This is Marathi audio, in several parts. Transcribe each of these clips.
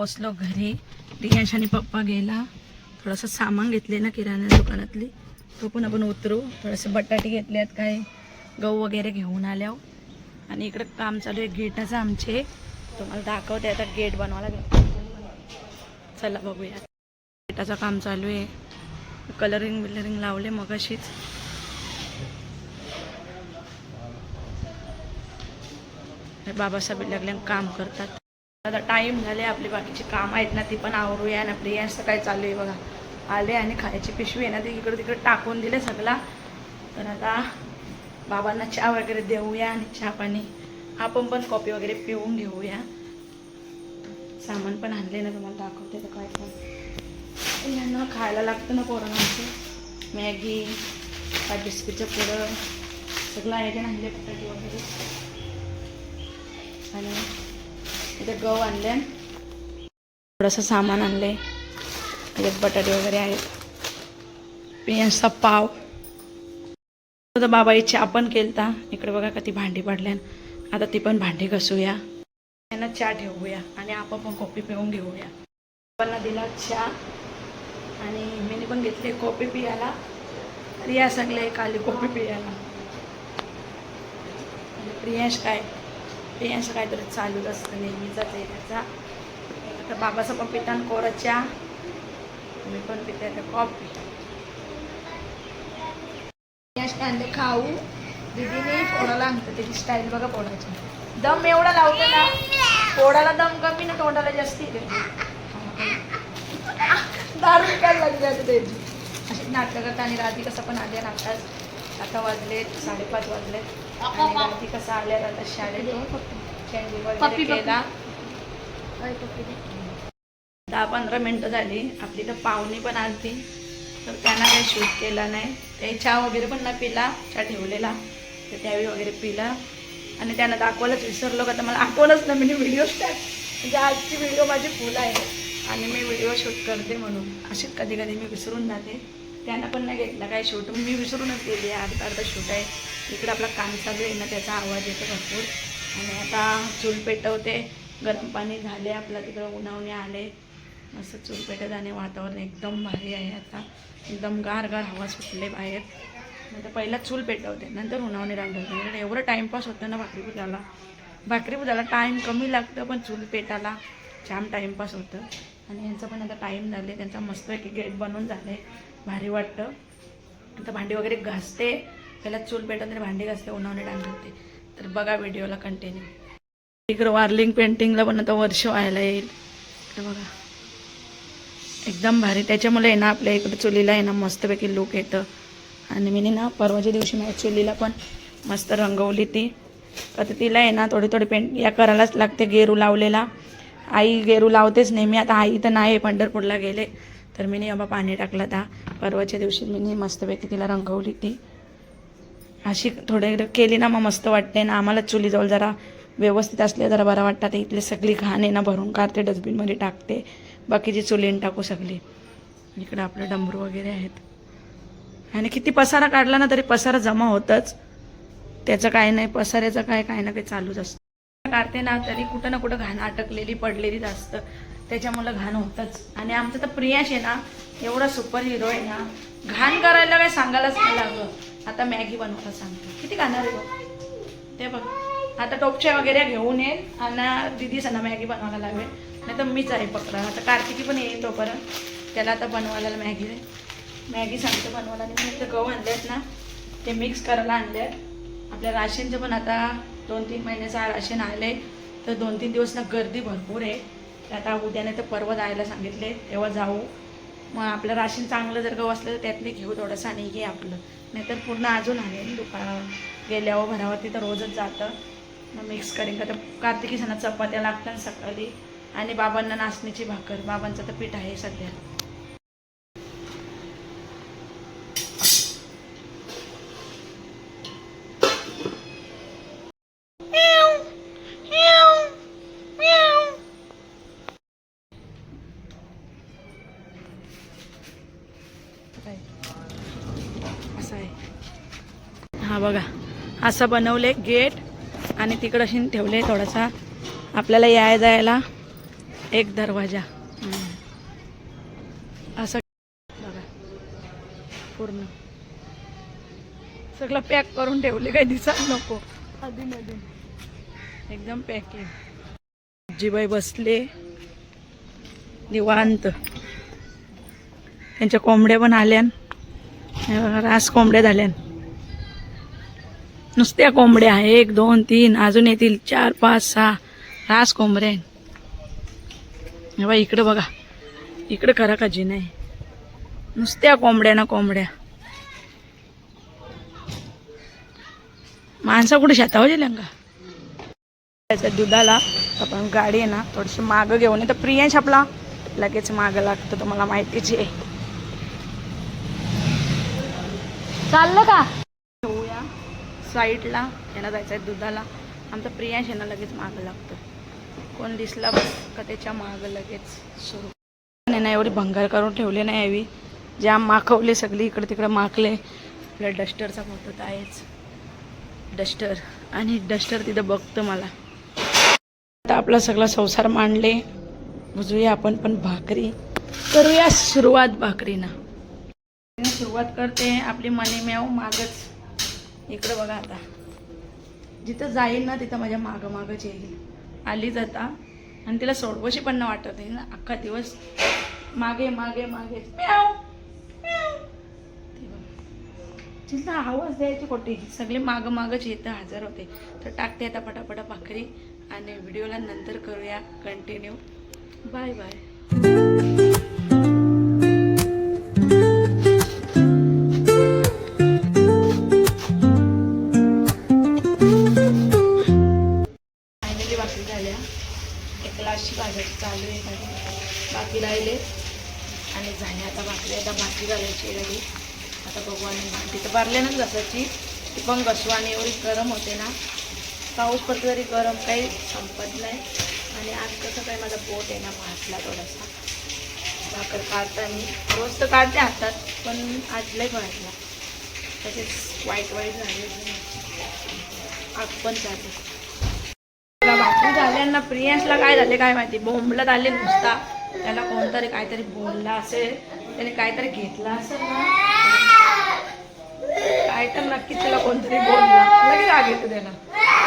पोचलो घरी. रियांश आणि पप्पा गेला. थोडंसं सामान घेतले ना किराणा दुकानातली. तो पण आपण उतरू. थोडेसे बटाटे घेतले आहेत काय. गहू वगैरे घेऊन आल्या आणि इकडं काम चालू आहे. गेटाचं आमचे. तुम्हाला दाखवते आता गेट बनवायला. चला बघूया. गेटाचं काम चालू आहे. कलरिंग बिलरिंग लावले मग अशीच बाबासाहेब लागले काम करतात. आता टाईम झाले आपली बाकीची काम आहेत ना ती पण आवरूया आणि आपली यांचं काय चालू आहे बघा. आले आणि खायची पिशवी आहे ना ती इकडे तिकडे टाकून दिले सगळा. तर आता बाबांना चहा वगैरे देऊया आणि चहा पाणी. आपण पण कॉफी वगैरे पिऊन घेऊया. सामान पण आणले ना तुम्हाला दाखवते तर काय पण. यांना खायला लागतं ना कोरोनाचे मॅगी काय बिस्किटचं पुडं. सगळं आहे ते आणले बटाटे वगैरे. आणि इथे गहू आणले. थोडंसं सामान आणले. त्याच्यात बटाटे वगैरे आहेत. पियांचा पाव. आता बाबाई चहा पण केलता. इकडे बघा का ती भांडी पडल्यान आता ती पण भांडी घसूया. त्यांना चहा ठेवूया आणि आपण पण कॉफी पिऊन घेऊया. बाबांना दिला चहा. आणि मीने पण घेतली कॉफी पियाला. रिया सांगले काली कॉफी पियाला. प्रियांश काय? प्रियांश काहीतरी चालूच असतं नेहमीच आहे त्याचा. आता बाबाचा पण पितान कोराच्या. मी पण पिते आता कॉफी. प्रियांश आणले खाऊ. दिदीने पोडाला आणतं त्याची स्टाईल बघा पोडायची दम एवढा लावतो ना पोडाला दम कमी ना तोंडाला जास्ती दारू काय लागली आता त्याची. अशी नाटकं करता आणि राधी कसं पण आले नाटकात आता वाजले साडेपाच वाजले आणि राधी कसं आल्या आता शाळेत फक्त चेंडू वगैरे केला दहा पंधरा मिनटं झाली. आपली तर पाहुणी पण आलती. तर त्यांना काही शूट केला नाही. ते चहा वगैरे पण नाही पिला. चहा ठेवलेला. तर त्यावेळी वगैरे पिला. आणि त्यांना दाखवायलाच विसरलो का तर मला आठवलंच ना मी व्हिडिओ स्टार्ट म्हणजे आजची व्हिडिओ माझी फुल आहे. आणि मी व्हिडिओ शूट करते म्हणून. अशीच कधी कधी मी विसरून जाते. त्यांना पण नाही घेतला काय शूट मी विसरूनच गेली. अर्धा अर्धा शूट आहे. इकडं आपला काम चालू आहे ना त्याचा आवाज येतो भरपूर. आणि आता चूल पेटवते. गरम पाणी झाले आपलं तिकडं उन्हावणे आले. मस्त चूल पेटत आणि वातावरण एकदम भारी आहे आता. एकदम गार गार हवा सुटले बाहेर. नंतर पहिला चूल पेटवते नंतर उन्हावणे रांगवते म्हणजे एवढं टाईमपास होतं ना भाकरी पुजाला भाकरी पुजाला टाईम कमी लागतं पण चूल पेटाला छान टाईमपास होतं. आणि यांचं पण आता टाईम झाले त्यांचा मस्तपैकी गेट बनवून झाले. भारी वाटतं. आता भांडी वगैरे घासते. पहिला चूल पेटवते भांडी घासते उन्हावणे टांगते तर बघा व्हिडिओला कंटिन्यू इकडं वार्लिंग पेंटिंगला पण आता वर्ष व्हायला येईल. तर बघा. एकदम भारी. त्याच्यामुळे आहे ना आपल्या इकडे चुलीला आहे ना मस्तपैकी लुक येतं. आणि मी ना परवाच्या दिवशी माझ्या चुलीला पण मस्त रंगवली ती. आता तिला आहे ना थोडी थोडी पेंट या करायलाच लागते गेरू लावलेला. आई गेरू लावतेच नेहमी आता आई तर नाही पंढरपूरला गेले. तर मी नाही बाबा पाणी टाकलं आता. परवाच्या दिवशी मी मस्तपैकी तिला रंगवली ती. अशी थोडे केली ना मग मस्त वाटते ना. आम्हाला चुलीजवळ जरा व्यवस्थित असले जरा बरं वाटतं. इथले सगळी घाण आहे ना भरून काढते डस्टबिनमध्ये टाकते. बाकीची चुलीन टाकू सगळी. इकडं आपलं डंबरू वगैरे आहेत. आणि किती पसारा काढला ना तरी पसारा जमा होतच. त्याचं काय नाही पसाऱ्याचं काय काय ना काही चालूच असतं. काढते ना तरी कुठं ना कुठं घाण अटकलेली पडलेलीच असतं. त्याच्यामुळं घाण होतच. आणि आमचं तर प्रियाश आहे ना एवढा सुपर हिरो आहे ना. घाण करायला काय सांगायलाच नाही लागलं. आता मॅगी बनवायला सांगते. किती खाणार आहे बघ? ते बघ. आता टोपच्या वगैरे घेऊन येईल आणि दिदी सणा मॅगी बनवायला लावेल नाही तर मीच आहे पकडा आता कार्तिकी पण येईल तोपर्यंत. त्याला आता बनवायला मॅगी मॅगी सांगतो बनवायला. आणि मी तर गहू आणले आहेत ना ते मिक्स करायला आणले आहेत आपल्या राशनचं पण आता दोन तीन महिन्याचा राशन आले. तर दोन तीन दिवस ना गर्दी भरपूर आहे. तर आता उद्याने तर परवा जायला सांगितले. तेव्हा जाऊ. मग आपलं राशन चांगलं जर गहू असलं तर त्यातले घेऊ थोडंसं आणि घे आपलं. नाहीतर पूर्ण अजून आहे दुकान गेल्यावर भरावरती तर रोजच जातं. मग मिक्स करेन. का तर कार्तिकी सणात चपात्या लागतात सकाळी. आणि बाबांना नाचणीची भाकर. बाबांचं तर पीठ आहे सध्या असं आहे हा बघा. असं बनवले गेट आणि तिकडं अशी ठेवले थोडासा आपल्याला याय जायला एक दरवाजा. असं बघा. पूर्ण. सगळं पॅक करून ठेवले काही दिसायला नको. अधून अधून एकदम पॅकिंग. आजीबाई बसले. निवांत. त्यांच्या कोंबड्या पण आल्यान. रास कोंबड्या झाल्यान. नुसत्या कोंबड्या एक दोन तीन अजून येतील चार पाच सहा. रास कोंबड्या आहेत. हे बघा इकडं बघा. इकडं खरा काजी नाही नुसत्या कोंबड्या ना कोंबड्या. माणसं कुठे शेतावर गेल्या का? त्याच्या दुधाला आपण गाडी आहे ना थोडीशी मागं घेऊन तर प्रियांश आपला लगेच मागं लागतं तुम्हाला माहितीच आहे. चाललं का? साईडला यांना जायचं आहे दुधाला. आमचा प्रियांश यांना लगेच मागं लागतो. कोण दिसला बस का त्याच्या मागं लगेच सुरू. ना एवढी भंगार करून ठेवली नाही यावी जाम माखवले सगळी इकडे तिकडे माखले. आपल्या डस्टरचा फोटो तर आहेच. डस्टर. आणि डस्टर तिथं बघतं मला. आता आपला सगळा संसार मांडले. बुजूया आपण पण भाकरी. करूया सुरुवात भाकरीनं. सुरुवात करते. आपली मनी मेव मागच. इकडं बघा आता. जिथं जाईल ना तिथं माझ्या मागं मागंच येईल. आली जाता. आणि तिला सोडवशी पण ना वाटत आहे ना अख्खा दिवस मागे मागे मागे. म्याव, म्याव. आवाज द्यायची कोटी सगळे मागं मागच येतं हजर होते. तर टाकते आता पटापटा भाकरी आणि व्हिडिओला नंतर करूया कंटिन्यू. Bye bye. चालू आहे माझी बाकी राहिले. आणि झाले आता भाकरी आता भाजी घालायची रेडी आता बघू आणि भांडी तर भरले ना घसाची. ती पण घसू आणि एवढी गरम होते ना. पाऊस पडतो तरी गरम काही संपत नाही. आणि आज कसं काय माझा बोट आहे ना भाजला थोडासा. भाकर काढताना रोज तर काढते हातात पण आज लई भाजला. तसेच वाईट वाईट झाले. आग पण झाली. झाल्यांना प्रियांशला काय झाले काय माहिती? बोंबलत आले नुसता. त्याला कोणतरी काहीतरी बोलला असेल. त्याने काहीतरी घेतला असेल ना. काय तर नक्कीच त्याला कोणतरी बोलला. लगेच राग येतो त्याला.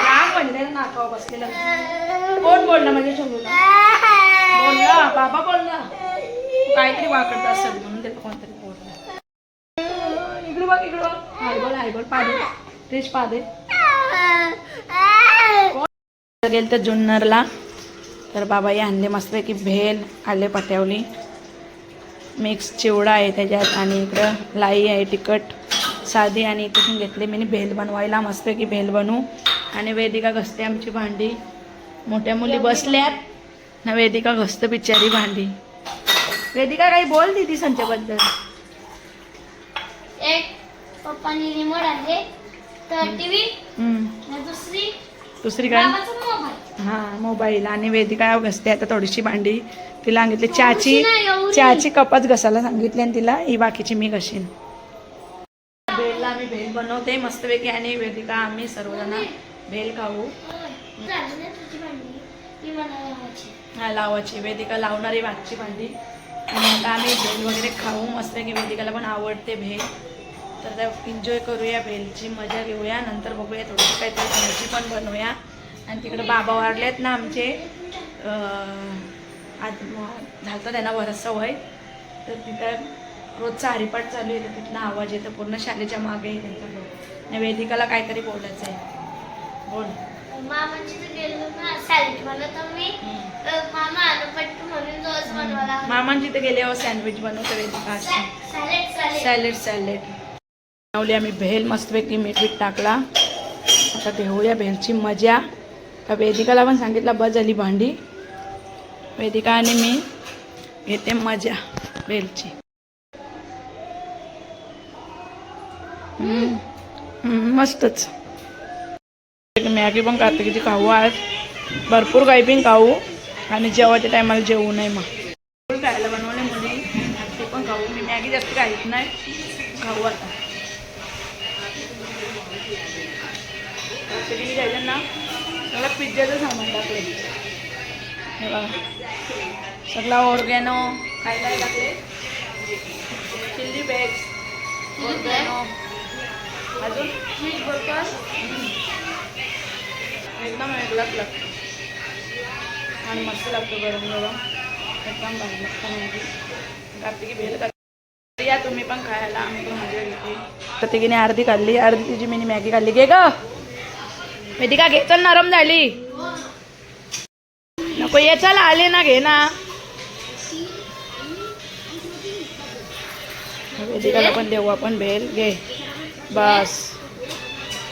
राग म्हणजे त्याला बसलेला. कोण बोलला म्हणजे शंभूला? बोलला. बाबा बोलला. काहीतरी वाकडत असेल म्हणून त्याला कोणतरी बोलला. इकडे बघ इकडे बघ. हाय बोल हाय बोल पादे तेच पादे गेल तर जुन्नरला. तर बाबा आणले मस्तपैकी भेल आले पाट्यावली मिक्स चिवडा आहे त्याच्यात आणि इकडं लाई आहे तिखट. साधी आणि तिथून घेतले मी भेल बनवायला मस्तपैकी भेल बनवू. आणि वेदिका घसते आमची भांडी. मोठ्या मुली बसल्यात. ना वेदिका घसतं बिचारी भांडी. वेदिका काही बोल दिदी संच्याबद्दल एक पप्पानी रिमोट आहे. तर टीव्ही. दुसरी. दुसरी काय? हां मोबाईल आणि वेदिका घसते आता थोडीशी भांडी. तिला सांगितली चहाची नाही, एवढी. चहाची कपच घसायला सांगितली आणि तिला ही बाकीची मी घशीन. भेलला आम्ही भेल बनवते मस्तपैकी आणि वेदिका आम्ही सर्वजण भेल खाऊ. हा लावाची वेदिका लावणारी भातची भांडी. आणि आता आम्ही भेल वगैरे खाऊ. मस्तपैकी वेदिकाला पण आवडते भेल. तर एन्जॉय करूया भेलची मजा घेऊया नंतर बघूया थोडीशी काहीतरी भाजी पण बनवूया. आणि तिकडे बाबा वारलेत ना आमचे आज म- झालं त्यांना बरंचसा वय. तर तिथं रोजचा हरिपाठ चालू आहे तर तिथनं आवाज येतो पूर्ण शाळेच्या मागे आहे त्यांचा वेदिकाला काहीतरी बोलायचं आहे बोल. मामाची तिथे गेल्यावर सँडविच बनवतो वेदिका सॅलेड सॅलेड सॅलेड बनवली आम्ही. भेल मस्तपैकी मीठ मीठ टाकला. आता घेऊया भेलची मजा. का वेदिकाला पण सांगितलं बस झाली भांडी. वेदिका आणि मी घेते मजा भेलची. मस्तच. मॅगी पण करते की ती खाऊ आज. भरपूर काही पण खाऊ. आणि जेवायच्या टायमाला जेवू नये मग. खायला बनवले मुली. ते पण खाऊ. मी मॅगी जास्त काहीच नाही. खाऊ आता. कार्तिकीने जायचं ना त्याला पिझ्झाचं सामान टाकलं हे बघा. सगळा ऑर्गॅनो. काय काय टाकले चिल्ली बेग्स ऑर्गॅनो. अजून? मीठ बरोबर एकदम वेगळाच लागतो आणि मस्त लागतो गरम गरम. एकदम भारी लागतो भेल कर या तुम्ही पण खायला. आम्ही पण मजा घेतली तर तिघीने अर्धी खाल्ली अर्धी तिची मिनी मॅगी खाल्ली. घे ग! वेदिका घे? चल नरम झाली. नको ये चल आले ना घे ना. वेदिकाला पण देऊ आपण भेल घे. बस.